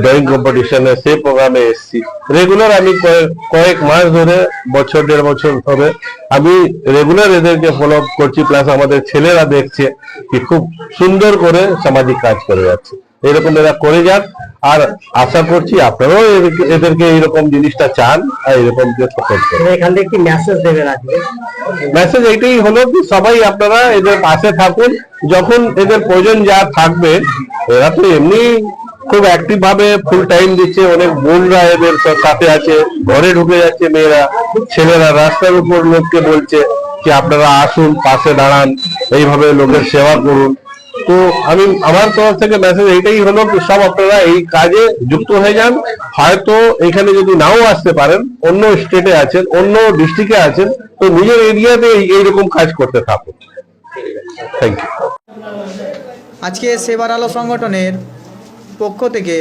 Drawing কম্পিটিশনে সেই প্রোগ্রামে এসেছি। রেগুলার আমি কয়েক মাস ধরে বছর দেড় বছর ধরে আমি রেগুলার এদেরকে ফলো করছি প্লাস আমাদের ছেলেরা দেখছে কি খুব সুন্দর করে সামাজিক কাজ করে যাচ্ছে। এরকম এরা করে যাক আর আশা করছি আপনারাও এদেরকে- এইরকম জিনিসটা চান আর এরকম সাপোর্ট করেন। এখান থেকে কি মেসেজ দেবেন আজকে? মেসেজ এইটাই হলো কি সবাই আপনারা এদের পাশে থাকুন যখন এদের প্রয়োজন যা থাকবে এরা তো এমনি খুব অ্যাক্টিভ ভাবে ফুল টাইম দিচ্ছে। অনেক বোনরা এদের সাথে আছে। ঘরে ঢুকে যাচ্ছে মেয়েরা। ছেলেরা রাস্তার উপর লোককে বলছে যে, আপনারা আসুন, পাশে দাঁড়ান। এইভাবে লোকের সেবা করুন। তো আমি আমার তরফ থেকে মেসেজ এইটাই হলো কি সব আপনারা এই কাজে যুক্ত হয়ে যান। হয়তো এখানে যদি নাও আসতে পারেন, অন্য স্টেটে আছেন, অন্য ডিস্ট্রিক্টে আছেন, তো নিজের এরিয়াতে এইরকম কাজ করতে থাকুন। থ্যাংক ইউ আজকে সেবার আলো সংগঠনের পক্ষ থেকে